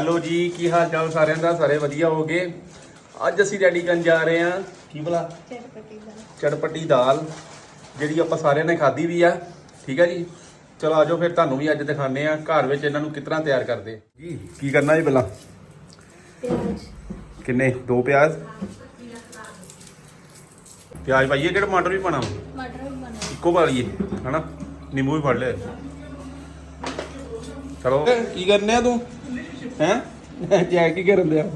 Hello ਜੀ ਕੀ ਹਾਲ ਚਾਲ ਸਾਰਿਆਂ ਦਾ? ਸਾਰੇ ਵਧੀਆ ਹੋਗੇ ਅੱਜ ਅਸੀਂ ਰੈਡੀ ਕਰਨ ਜਾ ਰਹੇ ਹਾਂ। ਕੀ ਭਲਾ? ਚਟਪਟੀ ਦਾਲ ਜਿਹੜੀ ਆਪਾਂ ਸਾਰਿਆਂ ਨੇ ਖਾਧੀ ਵੀ ਆ। ਠੀਕ ਹੈ ਜੀ? ਚਲੋ ਆਜੋ ਫਿਰ ਤੁਹਾਨੂੰ ਵੀ ਅੱਜ ਦਿਖਾਣੇ ਆ ਘਰ ਵਿੱਚ ਇਹਨਾਂ ਨੂੰ ਕਿਤਨਾ ਤਿਆਰ ਕਰਦੇ। ਜੀ ਕੀ ਕਰਨਾ ਜੀ ਪਹਿਲਾਂ? ਪਿਆਜ਼। ਕਿੰਨੇ? ਦੋ ਪਿਆਜ਼? ਪਿਆਜ਼ ਪਾਈਏ ਕਿਹੜਾ ਟਮਾਟਰ ਵੀ ਪਾਣਾ ਮਟਰ ਵੀ ਬਣਾ ਇੱਕੋ ਪਾ ਲਈਏ ਹਨਾ? ਨਿੰਬੂ ਵੀ ਫੜ ਲਿਆ। ਚਲੋ। ਕੀ ਕਰਨੇ ਆ ਤੂੰ? ਹੈ? ਜੈਕ ਕੀ ਕਰਨ ਦਿਆ?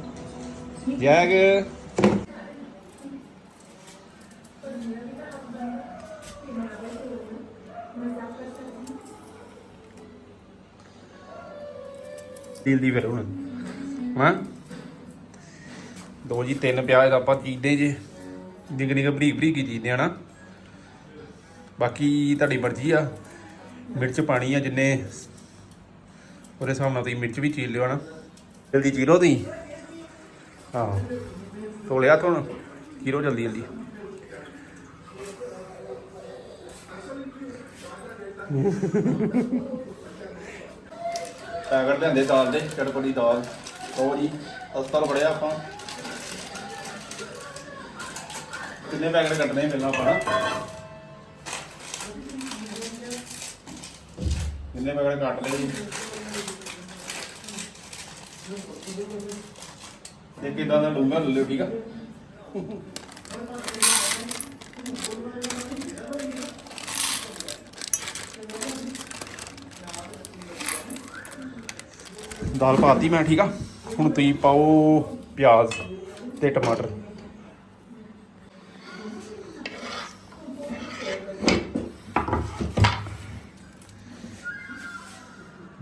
ਜੈਕ। ਦਿਲ ਦੀ ਫਿਰ ਹੁਣ। ਹਾਂ? ਦੋ ਜੀ, ਤਿੰਨ ਪਿਆਜ਼ ਆਪਾਂ ਚੀਦੇ ਜੇ। ਨਿੱਕੇ ਨਿੱਕੇ ਬਰੀਕ ਬਰੀਕ ਹੀ ਚੀਦੇ ਆ ਨਾ। ਬਾਕੀ ਤੁਹਾਡੀ ਮਰਜ਼ੀ ਆ। ਮਿਰਚ ਪਾਣੀ ਆ ਜਿੰਨੇ ਉਹਦੇ ਹਿਸਾਬ ਨਾਲ ਤੁਸੀਂ ਮਿਰਚ ਵੀ ਚੀਰ ਲਿਓ ਨਾ ਜਲਦੀ ਚੀਰੋ ਤੁਸੀਂ। ਹਾਂ ਤੋਲਿਆ ਤੋਂ ਚੀਰੋ ਜਲਦੀ ਜਲਦੀ। ਪੈਕਟ ਲੈਂਦੇ ਦਾਲ ਦੇ ਚਟਪਟੀ ਦਾਲ। ਲਓ ਜੀ ਹਸਪਤਾਲ ਫੜਿਆ ਆਪਾਂ। ਕਿੰਨੇ ਪੈਕਟ ਕੱਟਣੇ ਪਹਿਲਾਂ ਆਪਾਂ? ਕਿੰਨੇ ਪੈਕਟ ਕੱਟ ਲਏ ਜੀ? ਇੱਕ ਇਦਾਂ ਦਾ ਡੂੰਗਾ ਲੈ ਲਿਓ, ਠੀਕ ਆ? ਦਾਲ ਪਾਤੀ ਮੈਂ, ਠੀਕ ਆ? ਹੁਣ ਤੁਸੀਂ ਪਾਓ ਪਿਆਜ਼ ਤੇ ਟਮਾਟਰ।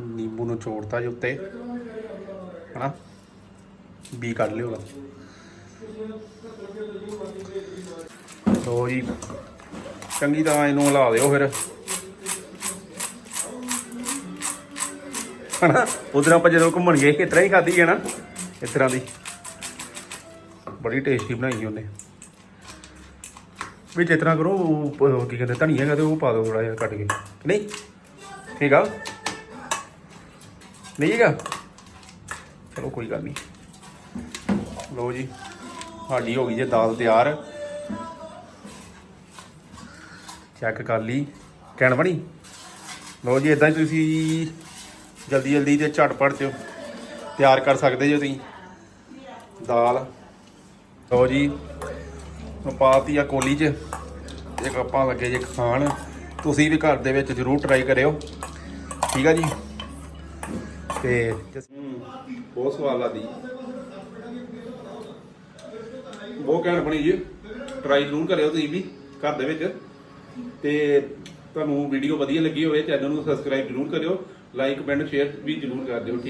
ਨਿੰਬੂ ਨੂੰ ਚੋੜਤਾ ਜੀ ਉੱਤੇ, ਹਨਾ? ਬੀ ਕੱਢ ਲਿਓ ਲੋ ਜੀ, ਚੰਗੀ ਤਰ੍ਹਾਂ ਇਹਨੂੰ ਹਿਲਾ ਦਿਓ ਫਿਰ। ਹਨਾ? ਉਧਰ ਆਪਾਂ ਜਦੋਂ ਘੁੰਮਣ ਗਏ ਇਸ ਤਰ੍ਹਾਂ ਹੀ ਖਾਧੀ ਹੈ ਨਾ, ਇਸ ਤਰ੍ਹਾਂ ਦੀ। ਬੜੀ ਟੇਸਟੀ ਬਣਾਈ ਉਹਨੇ। ਵਿੱਚ ਇਸ ਤਰ੍ਹਾਂ ਕਰੋ, ਉਹ ਕੀ ਕਹਿੰਦੇ, ਧਨੀਆ ਕਹਿੰਦੇ ਉਹ ਪਾ ਦਿਓ ਥੋੜਾ ਜਿਹਾ ਕੱਟ ਕੇ। ਨਹੀਂ? ਠੀਕ ਆ? ਨਹੀਂ ਹੈਗਾ ਚਲੋ ਕੋਈ ਗੱਲ ਨਹੀਂ। ਲਓ ਜੀ, ਸਾਡੀ ਹੋ ਗਈ ਜੇ ਦਾਲ ਤਿਆਰ। ਚੈੱਕ ਕਰ ਲਈ। ਕਹਿਣ ਬਣੀ? ਲਓ ਜੀ ਇਦਾਂ ਹੀ ਤੁਸੀਂ ਜਲਦੀ ਜਲਦੀ ਤੇ ਝਟਪਟ ਚ ਤਿਆਰ ਕਰ ਸਕਦੇ ਜੇ ਤੁਸੀਂ। ਦਾਲ। ਲਓ ਜੀ ਪਾਤੀ ਆ ਕੋਲੀ ਚ। ਇੱਕ ਆਪਾਂ ਲੱਗੇ ਜੇ ਖਾਣ, ਤੁਸੀਂ ਵੀ ਘਰ ਦੇ ਵਿੱਚ ਜ਼ਰੂਰ ਟਰਾਈ ਕਰਿਓ। ਠੀਕ ਆ ਜੀ? ਤੇ ਬਹੁਤ ਸਵਾਦ ਲੱਗਦੀ ਬਹੁਤ ਘੈਂਟ ਬਣੀ ਜੀ। ਟਰਾਈ ਜ਼ਰੂਰ ਕਰਿਓ ਤੁਸੀਂ ਵੀ, ਘਰ ਦੇ ਵਿੱਚ। ਤੇ ਤੁਹਾਨੂੰ ਵੀਡੀਓ ਵਧੀਆ ਲੱਗੀ ਹੋਵੇ ਚੈਨਲ ਨੂੰ ਸਬਸਕ੍ਰਾਈਬ ਜ਼ਰੂਰ ਕਰਿਓ। ਲਾਈਕ ਕਮੈਂਟ ਸ਼ੇਅਰ ਵੀ ਜ਼ਰੂਰ ਕਰ ਦਿਓ, ਠੀਕ